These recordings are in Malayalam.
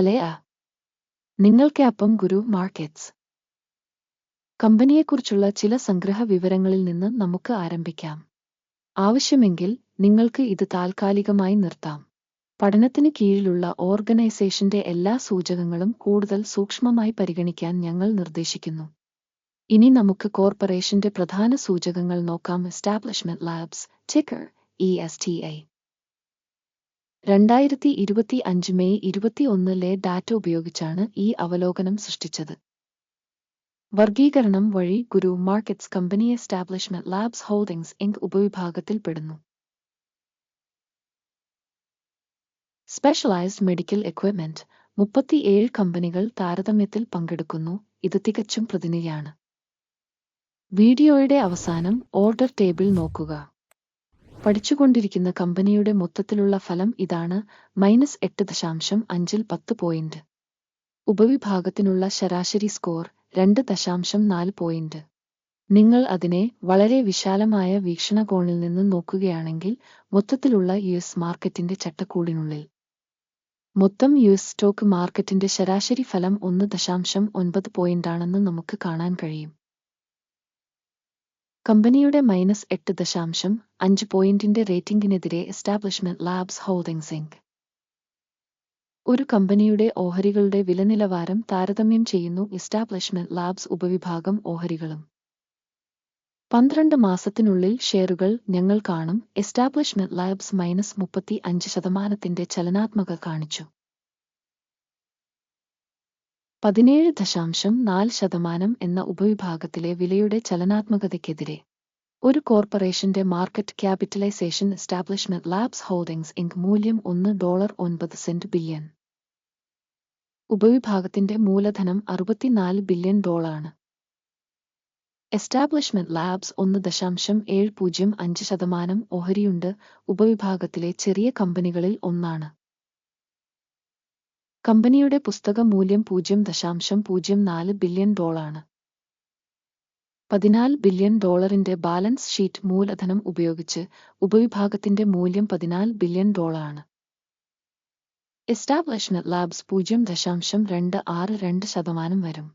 ഹലയ നിങ്ങൾക്ക് അപ്പം ഗുരു മാർക്കറ്റ്സ്. കമ്പനിയെക്കുറിച്ചുള്ള ചില സംഗ്രഹ വിവരങ്ങളിൽ നിന്ന് നമുക്ക് ആരംഭിക്കാം. ആവശ്യമെങ്കിൽ നിങ്ങൾക്ക് ഇത് താൽക്കാലികമായി നിർത്താം. പഠനത്തിന് കീഴിലുള്ള ഓർഗനൈസേഷന്റെ എല്ലാ സൂചകങ്ങളും കൂടുതൽ സൂക്ഷ്മമായി പരിഗണിക്കാൻ ഞങ്ങൾ നിർദ്ദേശിക്കുന്നു. ഇനി നമുക്ക് കോർപ്പറേഷന്റെ പ്രധാന സൂചകങ്ങൾ നോക്കാം. Establishment labs ticker E S T I രണ്ടായിരത്തി ഇരുപത്തി അഞ്ച് മെയ് ഇരുപത്തി ഒന്നിലെ ഡാറ്റ ഉപയോഗിച്ചാണ് ഈ അവലോകനം സൃഷ്ടിച്ചത്. വർഗീകരണം വഴി Guru markets company establishment labs holdings inc ഉപവിഭാഗത്തിൽപ്പെടുന്നു specialised medical equipment മുപ്പത്തിയേഴ് കമ്പനികൾ താരതമ്യത്തിൽ പങ്കെടുക്കുന്നു. ഇത് തികച്ചും പ്രതിനിധിയാണ് വീഡിയോയുടെ അവസാനം ഓർഡർ ടേബിൾ നോക്കുക. പഠിച്ചുകൊണ്ടിരിക്കുന്ന കമ്പനിയുടെ മൊത്തത്തിലുള്ള ഫലം ഇതാണ് മൈനസ് എട്ട് ദശാംശം അഞ്ചിൽ പത്ത് പോയിന്റ്. ഉപവിഭാഗത്തിനുള്ള ശരാശരി സ്കോർ രണ്ട് ദശാംശം നാല് പോയിന്റ്. നിങ്ങൾ അതിനെ വളരെ വിശാലമായ വീക്ഷണകോണിൽ നിന്ന് നോക്കുകയാണെങ്കിൽ മൊത്തത്തിലുള്ള യു എസ് മാർക്കറ്റിന്റെ ചട്ടക്കൂടിനുള്ളിൽ. മൊത്തം യു എസ് സ്റ്റോക്ക് മാർക്കറ്റിന്റെ ശരാശരി ഫലം ഒന്ന് ദശാംശം ഒൻപത് പോയിന്റാണെന്ന് നമുക്ക് കാണാൻ കഴിയും. കമ്പനിയുടെ മൈനസ് എട്ട് ദശാംശം അഞ്ച് പോയിന്റിന്റെ റേറ്റിംഗിനെതിരെ എസ്റ്റാബ്ലിഷ്മെന്റ് ലാബ്സ് ഹോൾഡിംഗ്സ് ഇങ്ക് ഒരു കമ്പനിയുടെ ഓഹരികളുടെ വിലനിലവാരം താരതമ്യം ചെയ്യുന്നു എസ്റ്റാബ്ലിഷ്മെന്റ് ലാബ്സ് ഉപവിഭാഗം ഓഹരികളും. പന്ത്രണ്ട് മാസത്തിനുള്ളിൽ ഷെയറുകൾ ഞങ്ങൾ കാണും. എസ്റ്റാബ്ലിഷ്മെന്റ് ലാബ്സ് മൈനസ് മുപ്പത്തി അഞ്ച് ശതമാനത്തിന്റെ ചലനാത്മക കാണിച്ചു. പതിനേഴ് ദശാംശം നാല് ശതമാനം എന്ന ഉപവിഭാഗത്തിലെ വിലയുടെ ചലനാത്മകതയ്ക്കെതിരെ ഒരു കോർപ്പറേഷന്റെ market capitalization Establishment Labs Holdings Inc മൂല്യം ഒന്ന് ഡോളർ ഒൻപത് സെന്റ് ബില്യൺ. ഉപവിഭാഗത്തിന്റെ മൂലധനം അറുപത്തിനാല് ബില്യൺ ഡോളറാണ്. എസ്റ്റാബ്ലിഷ്മെന്റ് ലാബ്സ് ഒന്ന് ദശാംശം ഏഴ് പൂജ്യം അഞ്ച് ശതമാനം ഓഹരിയുണ്ട്. ഉപവിഭാഗത്തിലെ ചെറിയ കമ്പനികളിൽ ഒന്നാണ്. കമ്പനിയുടെ പുസ്തക മൂല്യം പൂജ്യം ദശാംശം പൂജ്യം നാല് ബില്യൺ ഡോളാണ് പതിനാല് ബില്യൺ ഡോളറിന്റെ ബാലൻസ് ഷീറ്റ് മൂലധനം ഉപയോഗിച്ച് ഉപവിഭാഗത്തിന്റെ മൂല്യം പതിനാല് ബില്യൺ ഡോളറാണ്. എസ്റ്റാബ്ലിഷ്മെന്റ് ലാബ്സ് പൂജ്യം ദശാംശം രണ്ട് ആറ് രണ്ട് ശതമാനം വരും.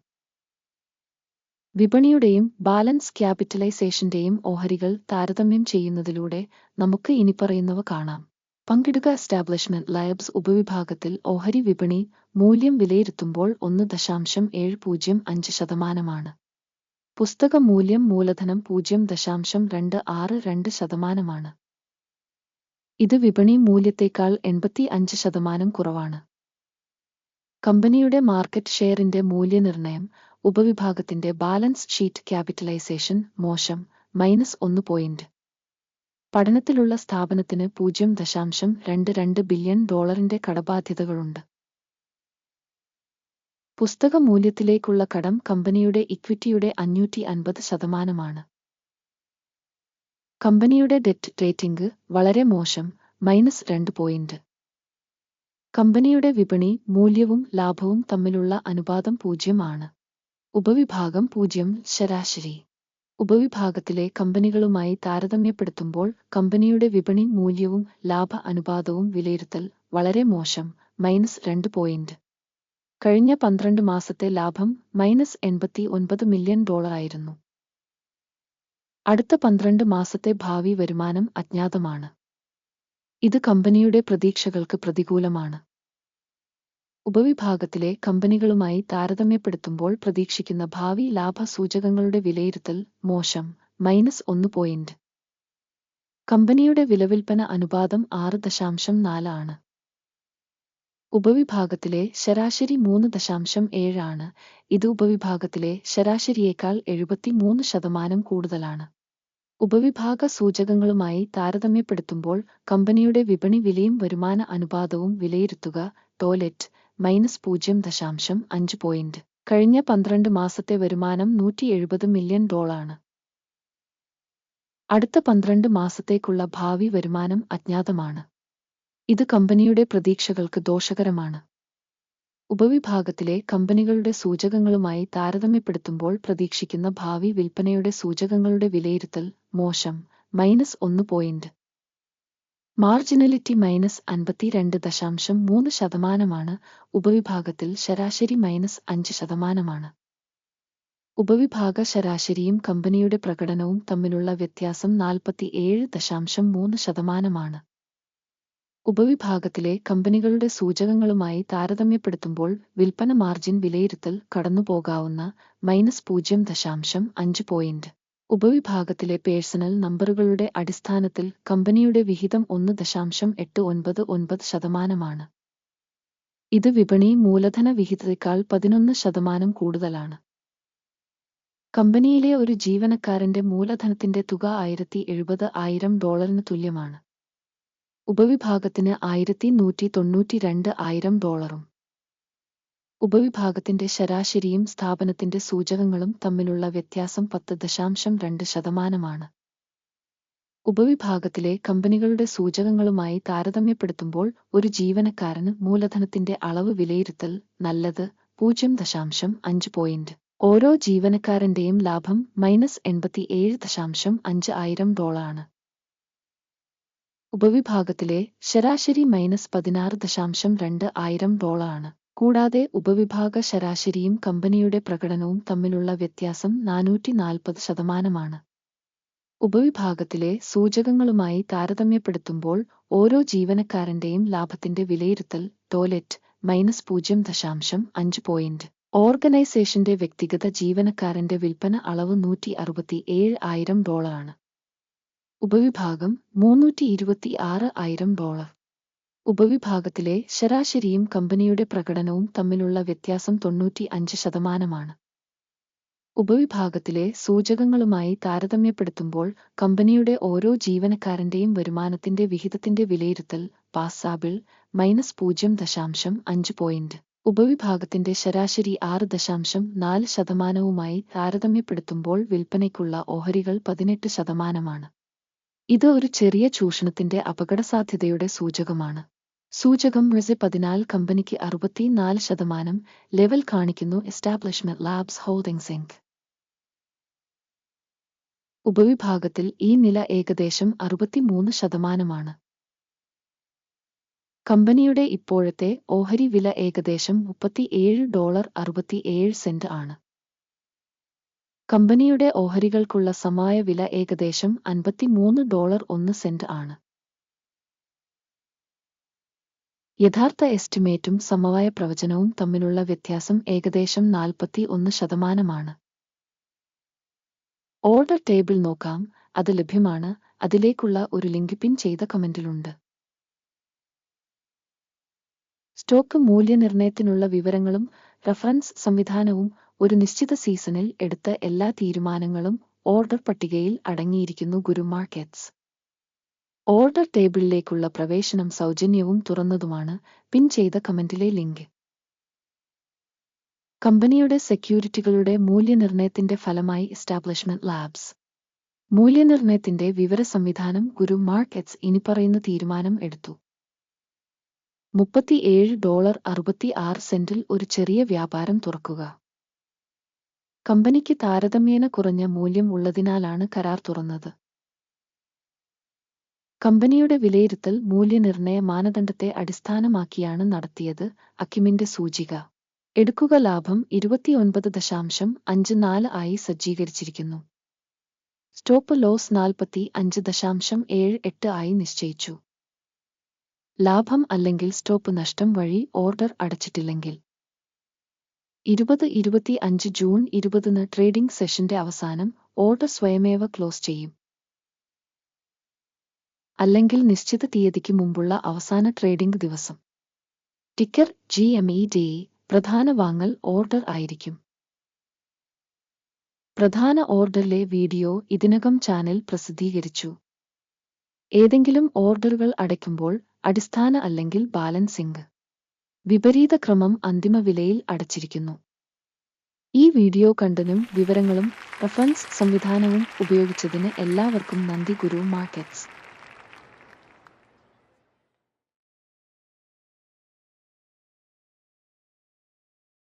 വിപണിയുടെയും ബാലൻസ് ക്യാപിറ്റലൈസേഷന്റെയും ഓഹരികൾ താരതമ്യം ചെയ്യുന്നതിലൂടെ നമുക്ക് ഇനിപ്പറയുന്നവ കാണാം. പങ്കിടുക എസ്റ്റാബ്ലിഷ്മെന്റ് ലാബ്സ് ഉപവിഭാഗത്തിൽ ഓഹരി വിപണി മൂല്യം വിലയിരുത്തുമ്പോൾ ഒന്ന് ദശാംശം ഏഴ് പൂജ്യം അഞ്ച് ശതമാനമാണ്. പുസ്തക മൂല്യം മൂലധനം പൂജ്യം ദശാംശം രണ്ട് ആറ് രണ്ട് ശതമാനമാണ്. ഇത് വിപണി മൂല്യത്തേക്കാൾ എൺപത്തി അഞ്ച് ശതമാനം കുറവാണ്. കമ്പനിയുടെ മാർക്കറ്റ് ഷെയറിന്റെ മൂല്യനിർണയം ഉപവിഭാഗത്തിന്റെ ബാലൻസ് ഷീറ്റ് ക്യാപിറ്റലൈസേഷൻ മോശം മൈനസ് ഒന്ന് പോയിന്റ് പഠനത്തിലുള്ള സ്ഥാപനത്തിന് പൂജ്യം ദശാംശം രണ്ട് രണ്ട് ബില്യൺ ഡോളറിന്റെ കടബാധ്യതകളുണ്ട്. പുസ്തക മൂല്യത്തിലേക്കുള്ള കടം കമ്പനിയുടെ ഇക്വിറ്റിയുടെ അഞ്ഞൂറ്റി അൻപത് ശതമാനമാണ്. കമ്പനിയുടെ ഡെറ്റ് റേറ്റിംഗ് വളരെ മോശം മൈനസ് രണ്ട് പോയിന്റ്. കമ്പനിയുടെ വിപണി മൂല്യവും ലാഭവും തമ്മിലുള്ള അനുപാതം പൂജ്യമാണ് ഉപവിഭാഗം പൂജ്യം ശരാശരി. ഉപവിഭാഗത്തിലെ കമ്പനികളുമായി താരതമ്യപ്പെടുത്തുമ്പോൾ കമ്പനിയുടെ വിപണി മൂല്യവും ലാഭ അനുപാതവും വിലയിരുത്തൽ വളരെ മോശം മൈനസ് രണ്ട് പോയിന്റ്. കഴിഞ്ഞ പന്ത്രണ്ട് മാസത്തെ ലാഭം മൈനസ് എൺപത്തി ഒൻപത് മില്യൺ ഡോളറായിരുന്നു അടുത്ത പന്ത്രണ്ട് മാസത്തെ ഭാവി വരുമാനം അജ്ഞാതമാണ്. ഇത് കമ്പനിയുടെ പ്രതീക്ഷകൾക്ക് പ്രതികൂലമാണ്. ഉപവിഭാഗത്തിലെ കമ്പനികളുമായി താരതമ്യപ്പെടുത്തുമ്പോൾ പ്രതീക്ഷിക്കുന്ന ഭാവി ലാഭ സൂചകങ്ങളുടെ വിലയിരുത്തൽ മോശം. മൈനസ് ഒന്ന് പോയിന്റ്. കമ്പനിയുടെ വിലവിൽപ്പന അനുപാതം ആറ് ദശാംശം നാലാണ് ഉപവിഭാഗത്തിലെ ശരാശരി മൂന്ന് ദശാംശം ഏഴാണ് ഇത് ഉപവിഭാഗത്തിലെ ശരാശരിയേക്കാൾ എഴുപത്തി മൂന്ന് ശതമാനം കൂടുതലാണ്. ഉപവിഭാഗ സൂചകങ്ങളുമായി താരതമ്യപ്പെടുത്തുമ്പോൾ കമ്പനിയുടെ വിപണി വിലയും വരുമാന അനുപാതവും വിലയിരുത്തുക ടോയ്ലറ്റ് മൈനസ് പൂജ്യം ദശാംശം അഞ്ച് പോയിന്റ് കഴിഞ്ഞ പന്ത്രണ്ട് മാസത്തെ വരുമാനം നൂറ്റി എഴുപത് മില്യൺ ഡോളാണ് അടുത്ത പന്ത്രണ്ട് മാസത്തേക്കുള്ള ഭാവി വരുമാനം അജ്ഞാതമാണ്. ഇത് കമ്പനിയുടെ പ്രതീക്ഷകൾക്ക് ദോഷകരമാണ്. ഉപവിഭാഗത്തിലെ കമ്പനികളുടെ സൂചകങ്ങളുമായി താരതമ്യപ്പെടുത്തുമ്പോൾ പ്രതീക്ഷിക്കുന്ന ഭാവി വിൽപ്പനയുടെ സൂചകങ്ങളുടെ വിലയിരുത്തൽ മോശം മൈനസ് ഒന്ന് പോയിന്റ് മാർജിനലിറ്റി മൈനസ് അൻപത്തിരണ്ട് ദശാംശം മൂന്ന് ശതമാനമാണ്. ഉപവിഭാഗത്തിൽ ശരാശരി മൈനസ് അഞ്ച് ശതമാനമാണ്. ഉപവിഭാഗ ശരാശരിയും കമ്പനിയുടെ പ്രകടനവും തമ്മിലുള്ള വ്യത്യാസം നാൽപ്പത്തിയേഴ് ദശാംശം മൂന്ന് ശതമാനമാണ്. ഉപവിഭാഗത്തിലെ കമ്പനികളുടെ സൂചകങ്ങളുമായി താരതമ്യപ്പെടുത്തുമ്പോൾ വിൽപ്പന മാർജിൻ വിലയിരുത്തൽ കടന്നുപോകാവുന്ന മൈനസ് പൂജ്യം ദശാംശം അഞ്ച് പോയിന്റ്. ഉപവിഭാഗത്തിലെ പേഴ്സണൽ നമ്പറുകളുടെ അടിസ്ഥാനത്തിൽ കമ്പനിയുടെ വിഹിതം ഒന്ന് ദശാംശം എട്ട് ഒൻപത് ഒൻപത് ശതമാനമാണ്. ഇത് വിപണി മൂലധന വിഹിതത്തേക്കാൾ പതിനൊന്ന് ശതമാനം കൂടുതലാണ്. കമ്പനിയിലെ ഒരു ജീവനക്കാരന്റെ മൂലധനത്തിന്റെ തുക ആയിരത്തി എഴുപത് ആയിരം ഡോളറിന് തുല്യമാണ്. ഉപവിഭാഗത്തിന് ആയിരത്തി നൂറ്റി തൊണ്ണൂറ്റി രണ്ട് ആയിരം ഡോളറും. ഉപവിഭാഗത്തിന്റെ ശരാശരിയും സ്ഥാപനത്തിന്റെ സൂചകങ്ങളും തമ്മിലുള്ള വ്യത്യാസം പത്ത് ദശാംശം രണ്ട് ശതമാനമാണ്. ഉപവിഭാഗത്തിലെ കമ്പനികളുടെ സൂചകങ്ങളുമായി താരതമ്യപ്പെടുത്തുമ്പോൾ ഒരു ജീവനക്കാരന് മൂലധനത്തിന്റെ അളവ് വിലയിരുത്തൽ നല്ലത് പൂജ്യം ദശാംശം അഞ്ച് പോയിന്റ്. ഓരോ ജീവനക്കാരന്റെയും ലാഭം മൈനസ് എൺപത്തിയേഴ് ദശാംശം അഞ്ച് ആയിരം ഡോളാണ് ഉപവിഭാഗത്തിലെ ശരാശരി മൈനസ് പതിനാറ് ദശാംശം രണ്ട് ആയിരം ഡോളറാണ്. കൂടാതെ ഉപവിഭാഗ ശരാശരിയും കമ്പനിയുടെ പ്രകടനവും തമ്മിലുള്ള വ്യത്യാസം നാനൂറ്റി നാൽപ്പത് ശതമാനമാണ്. ഉപവിഭാഗത്തിലെ സൂചകങ്ങളുമായി താരതമ്യപ്പെടുത്തുമ്പോൾ ഓരോ ജീവനക്കാരന്റെയും ലാഭത്തിന്റെ വിലയിരുത്തൽ ടോയ്ലറ്റ് മൈനസ് പൂജ്യം ദശാംശം അഞ്ച് പോയിന്റ് ഓർഗനൈസേഷന്റെ വ്യക്തിഗത ജീവനക്കാരന്റെ വിൽപ്പന അളവ് നൂറ്റി അറുപത്തി ഏഴ് ആയിരം ഡോളറാണ്. ഉപവിഭാഗം മൂന്നൂറ്റി ഇരുപത്തി ആറ് ആയിരം ഡോളർ. ഉപവിഭാഗത്തിലെ ശരാശരിയും കമ്പനിയുടെ പ്രകടനവും തമ്മിലുള്ള വ്യത്യാസം തൊണ്ണൂറ്റി അഞ്ച് ശതമാനമാണ്. ഉപവിഭാഗത്തിലെ സൂചകങ്ങളുമായി താരതമ്യപ്പെടുത്തുമ്പോൾ കമ്പനിയുടെ ഓരോ ജീവനക്കാരന്റെയും വരുമാനത്തിന്റെ വിഹിതത്തിന്റെ വിലയിരുത്തൽ പാസാബിൾ മൈനസ് പൂജ്യം ദശാംശം അഞ്ച് പോയിന്റ്. ഉപവിഭാഗത്തിന്റെ ശരാശരി ആറ് ദശാംശം നാല് ശതമാനവുമായി താരതമ്യപ്പെടുത്തുമ്പോൾ വിൽപ്പനയ്ക്കുള്ള ഓഹരികൾ പതിനെട്ട് ശതമാനമാണ്. ഇത് ഒരു ചെറിയ ചൂഷണത്തിന്റെ അപകടസാധ്യതയുടെ സൂചകമാണ്. സൂചകം റിസ് പതിനാല് കമ്പനിക്ക് അറുപത്തിനാല് ശതമാനം ലെവൽ കാണിക്കുന്നു എസ്റ്റാബ്ലിഷ്മെന്റ് ലാബ്സ് ഹോൾഡിംഗ്സ് ഇങ്ക് ഉപവിഭാഗത്തിൽ ഈ നില ഏകദേശം അറുപത്തിമൂന്ന് ശതമാനമാണ്. കമ്പനിയുടെ ഇപ്പോഴത്തെ ഓഹരി വില ഏകദേശം മുപ്പത്തിയേഴ് ഡോളർ അറുപത്തിയേഴ് സെന്റ് ആണ്. കമ്പനിയുടെ ഓഹരികൾക്കുള്ള സമായ വില ഏകദേശം അൻപത്തിമൂന്ന് ഡോളർ ഒന്ന് സെന്റ് ആണ്. യഥാർത്ഥ എസ്റ്റിമേറ്റും സമവായ പ്രവചനവും തമ്മിലുള്ള വ്യത്യാസം ഏകദേശം നാൽപ്പത്തി ഒന്ന് ശതമാനമാണ്. ഓർഡർ ടേബിൾ നോക്കാം. അത് ലഭ്യമാണ്. അതിലേക്കുള്ള ഒരു ലിങ്ക് പിൻ ചെയ്ത കമന്റിലുണ്ട്. സ്റ്റോക്ക് മൂല്യനിർണയത്തിനുള്ള വിവരങ്ങളും റഫറൻസ് സംവിധാനവും ഒരു നിശ്ചിത സീസണിൽ എടുത്ത എല്ലാ തീരുമാനങ്ങളും ഓർഡർ പട്ടികയിൽ അടങ്ങിയിരിക്കുന്നു ഗുരു മാർക്കറ്റ്സ് ഓർഡർ ടേബിളിലേക്കുള്ള പ്രവേശനം സൗജന്യവും തുറന്നതുമാണ് പിൻ ചെയ്ത കമന്റിലെ ലിങ്ക്. കമ്പനിയുടെ സെക്യൂരിറ്റികളുടെ മൂല്യനിർണയത്തിന്റെ ഫലമായി എസ്റ്റാബ്ലിഷ്മെന്റ് ലാബ്സ്. മൂല്യനിർണയത്തിന്റെ വിവര സംവിധാനം ഗുരു മാർക്കറ്റ്സ് ഇനിപ്പറയുന്ന തീരുമാനം എടുത്തു. മുപ്പത്തിയേഴ് ഡോളർ അറുപത്തി ആറ് സെന്റിൽ ഒരു ചെറിയ വ്യാപാരം തുറക്കുക. കമ്പനിക്ക് താരതമ്യേന കുറഞ്ഞ മൂല്യം ഉള്ളതിനാലാണ് കരാർ തുറന്നത്. കമ്പനിയുടെ വിലയിരുത്തൽ മൂല്യനിർണയ മാനദണ്ഡത്തെ അടിസ്ഥാനമാക്കിയാണ് നടത്തിയത് അക്കിമിന്റെ സൂചിക. എടുക്കുക ലാഭം ഇരുപത്തിയൊൻപത് ദശാംശം അഞ്ച് നാല് ആയി സജ്ജീകരിച്ചിരിക്കുന്നു. സ്റ്റോപ്പ് ലോസ് നാൽപ്പത്തി അഞ്ച് ദശാംശം ഏഴ് എട്ട് ആയി നിശ്ചയിച്ചു. ലാഭം അല്ലെങ്കിൽ സ്റ്റോപ്പ് നഷ്ടം വഴി ഓർഡർ അടച്ചിട്ടില്ലെങ്കിൽ. ഇരുപത് ഇരുപത്തി അഞ്ച് ജൂൺ ഇരുപതിന് ട്രേഡിംഗ് സെഷന്റെ അവസാനം ഓർഡർ സ്വയമേവ ക്ലോസ് ചെയ്യും. അല്ലെങ്കിൽ നിശ്ചിത തീയതിക്ക് മുമ്പുള്ള അവസാന ട്രേഡിംഗ് ദിവസം. Ticker G M E D പ്രധാന വാങ്ങൽ ഓർഡർ ആയിരിക്കും. പ്രധാന ഓർഡറിലെ വീഡിയോ ഇതിനകം ചാനൽ പ്രസിദ്ധീകരിച്ചു. ഏതെങ്കിലും ഓർഡറുകൾ അടയ്ക്കുമ്പോൾ അടിസ്ഥാന അല്ലെങ്കിൽ ബാലൻസിംഗ്. വിപരീത ക്രമം അന്തിമ വിലയിൽ അടച്ചിരിക്കുന്നു. ഈ വീഡിയോ കണ്ടനും വിവരങ്ങളും റഫറൻസ് സംവിധാനവും ഉപയോഗിച്ചതിന് എല്ലാവർക്കും നന്ദി ഗുരു മാർക്കറ്റ്സ്.